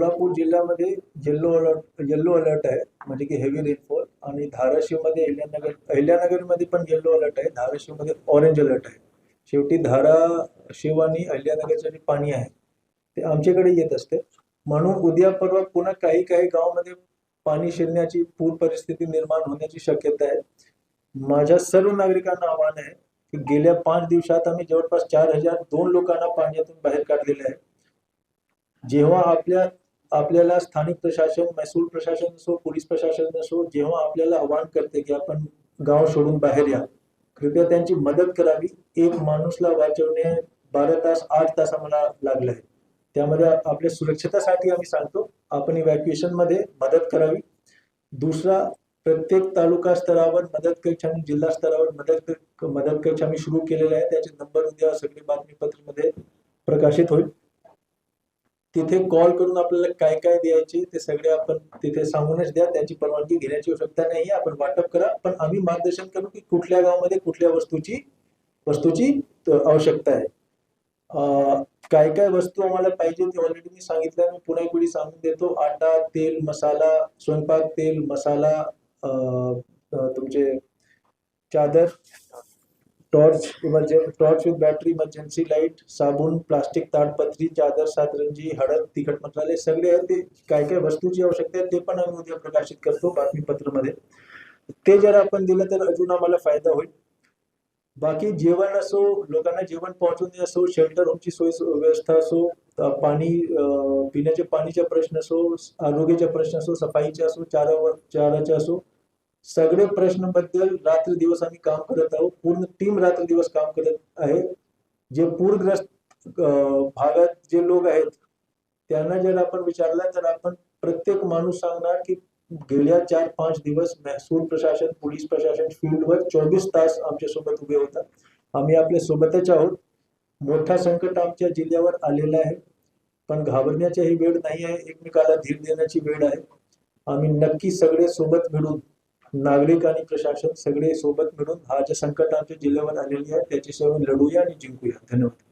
कोल्हापूर जिल्ह्यामध्ये yellow alert yellow alert आहे. म्हणजे की हेवी रेनफॉल आणि धाराशिवमध्ये अहिल्यानगर अहिल्यानगरमध्ये पण येल्लो अलर्ट आहे. धाराशिवमध्ये ऑरेंज अलर्ट आहे. शेवटी धाराशिव आणि अहिल्यानगरचं जे पाणी आहे ते आमच्याकडे येत असते. म्हणून उद्या परवा पुन्हा काही काही गावामध्ये पाणी शिरण्याची पूर परिस्थिती निर्माण होण्याची शक्यता आहे. माझ्या सर्व नागरिकांना आव्हान आहे की गेल्या पाच दिवसात आम्ही जवळपास चार हजार दोन लोकांना पाण्यातून बाहेर काढलेले आहे. जेव्हा आपल्या आपल्याला स्थानिक प्रशासन महसूल प्रशासन असो पोलीस प्रशासन असो जेव्हा आपल्याला आवाहन करते की आपण गाव सोडून बाहेर या कृपया त्यांची मदत करावी. एक माणूसला वाचवणे बारा तास आठ तास आम्हाला लागले आहे त्यामध्ये आपल्या सुरक्षितासाठी आम्ही सांगतो आपण इव्हॅक्युएशनमध्ये मदत करावी. दुसरा प्रत्येक तालुका स्तरावर मदत कक्ष आणि जिल्हा स्तरावर मदत मदत कक्ष आम्ही सुरू केलेला आहे. त्याचे नंबर उद्या सगळे बातमीपत्रामध्ये प्रकाशित होईल. तिथे कॉल करून आपल्याला काय काय द्यायचे ते सगळे आपण तिथे सांगूनच द्या. त्याची परवानगी घेण्याची आवश्यकता नाही आपण वाटप करा. पण आम्ही मार्गदर्शन करू की कुठल्या गावामध्ये कुठल्या वस्तूची वस्तूची आवश्यकता आहे. काय काय वस्तू आम्हाला पाहिजे ते ऑलरेडी मी सांगितलं. मी पुन्हा एक वेळी सांगून देतो. आटा तेल मसाला स्वयंपाक तेल मसाला तुमचे चादर torch immersion torch with battery emergency light साबण प्लास्टिक ताडपत्री चादर सातरंजी हळद तिखट मसाले सगळे आहेत ते. काय काय वस्तूची आवश्यकता आहे ते पण आम्ही उद्या प्रकाशित करतो बातमीपत्रामध्ये. ते जर आपण दिलं तर अजून आम्हाला फायदा होईल. बाकी जेवण असो लोकांना जेवण पोहोचवणे असो शेल्टर होमची सोय व्यवस्था असो पाणी पिण्याच्या पाणीचा प्रश्न असो आरोग्याचा प्रश्न असो सफाईचा असो चारावर चाराचा असो सगळे प्रश्नाबद्दल रात्र दिवस आम्ही काम करत आहोत. पूर्ण टीम रात्र दिवस काम करत आहे. जे पूरग्रस्त भागात जे लोक आहेत त्यांना जर आपण विचारला तर आपण प्रत्येक माणूस सांगणार की गेल्या चार पाच दिवस महसूल प्रशासन पोलीस प्रशासन फील्डवर चोवीस तास आमच्यासोबत उभे होतात आम्ही आपल्या सोबतच आहोत. मोठा संकट आमच्या जिल्ह्यावर आलेला आहे. पण घाबरण्याची ही वेळ नाही आहे. एकमेकाला धीर देण्याची वेळ आहे. आम्ही नक्की सगळे सोबत मिळून नागरिक आणि प्रशासन सगळे सोबत मिळून हा ज्या संकटाच्या जिल्ह्यावर आलेली आहे त्याची सेवा लढूया आणि जिंकूया. धन्यवाद.